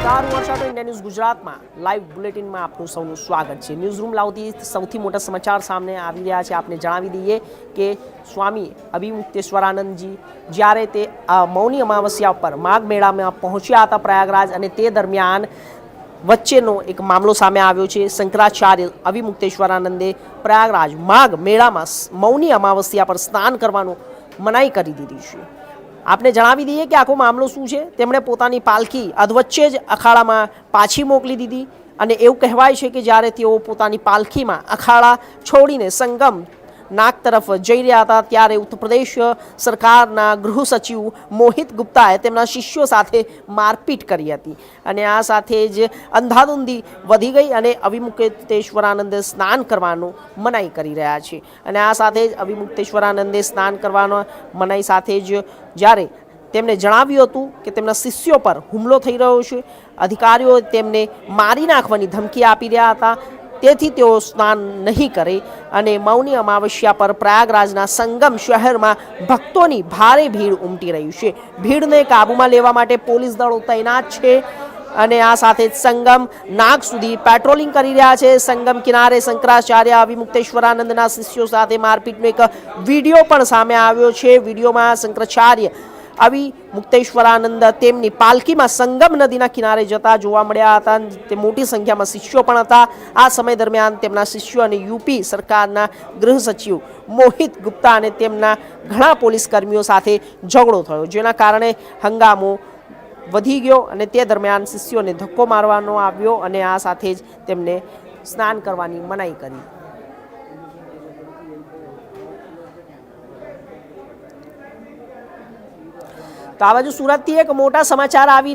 નમસ્કાર, હું Harsha India news ગુજરાતમાં. લાઈવ બુલેટિનમાં આપનું સૌનું સ્વાગત છે. ન્યૂઝ રૂમ લાવતી સૌથી મોટા સમાચાર સામે આવી રહ્યા છે. આપને જણાવી દઈએ કે સ્વામી અભિમુક્તેશ્વરાનંદજી જ્યારે તે મૌની અમાવસ્યા પર માઘ મેળામાં પહોંચ્યા હતા પ્રયાગરાજ અને તે દરમિયાન વચ્ચેનો એક મામલો સામે આવ્યો છે. શંકરાચાર્ય અભિમુક્તેશ્વરાનંદે પ્રયાગરાજ માઘ મેળામાં મૌની અમાવસ્યા પર સ્નાન કરવાનું મનાઈ કરી દીધી છે. આપને જણાવી દઈએ કે આખો મામલો શું છે? તેમણે પોતાની પાલખી અધવચ્ચે જ અખાડામાં પાછી મોકલી દીધી. અને એવું કહેવાય છે કે જ્યારે તેઓ પોતાની પાલખીમાં અખાડા છોડીને સંગમ નાક તરફ જઈ રહ્યા હતા ત્યારે ઉત્તરપ્રદેશ સરકારના ગૃહ સચિવ મોહિત ગુપ્તાએ તેમના શિષ્યો સાથે મારપીટ કરી હતી અને આ સાથે જ અંધાધૂંધી વધી ગઈ અને અવિમુક્તેશ્વરાનંદે સ્નાન કરવાનું મનાઈ કરી રહ્યા છે અને આ સાથે જ અવિમુક્તેશ્વરાનંદે સ્નાન કરવાનો મનાઈ સાથે જ જ્યારે તેમણે જણાવ્યું હતું કે તેમના શિષ્યો પર હુમલો થઈ રહ્યો છે અધિકારીઓ તેમને મારી નાખવાની ધમકી આપી રહ્યા હતા। તેથી તેઓ સ્નાન નહીં કરે અને મૌની અમાવસ્યા પર પ્રયાગરાજના સંગમ શહેરમાં ભક્તોની ભારે ભીડ ઉમટી રહી છે. ભીડને કાબૂમાં લેવા માટે પોલીસ દળો તૈનાત છે અને આ સાથે જ સંગમ નાગ સુધી પેટ્રોલિંગ કરી રહ્યા છે. સંગમ કિનારે શંકરાચાર્ય અવિમુક્તેશ્વરાનંદના શિષ્યો સાથે મારપીટનો એક વીડિયો પણ સામે આવ્યો છે. વિડીયોમાં શંકરાચાર્ય આવી મુક્તેશ્વરાનંદ તેમની પાલખીમાં સંગમ નદીના કિનારે જતા જોવા મળ્યા હતા તે મોટી સંખ્યામાં શિષ્યો પણ હતા. આ સમય દરમિયાન તેમના શિષ્યો અને યુપી સરકારના ગૃહ સચિવ મોહિત ગુપ્તા અને તેમના ઘણા પોલીસ કર્મીઓ સાથે ઝઘડો થયો, જેના કારણે હંગામો વધી ગયો અને તે દરમિયાન શિષ્યોને ધક્કો મારવાનો આવ્યો અને આ સાથે જ તેમને સ્નાન કરવાની મનાઈ કરી. તો આ બાજુ સુરતથી એક મોટા સમાચાર આવી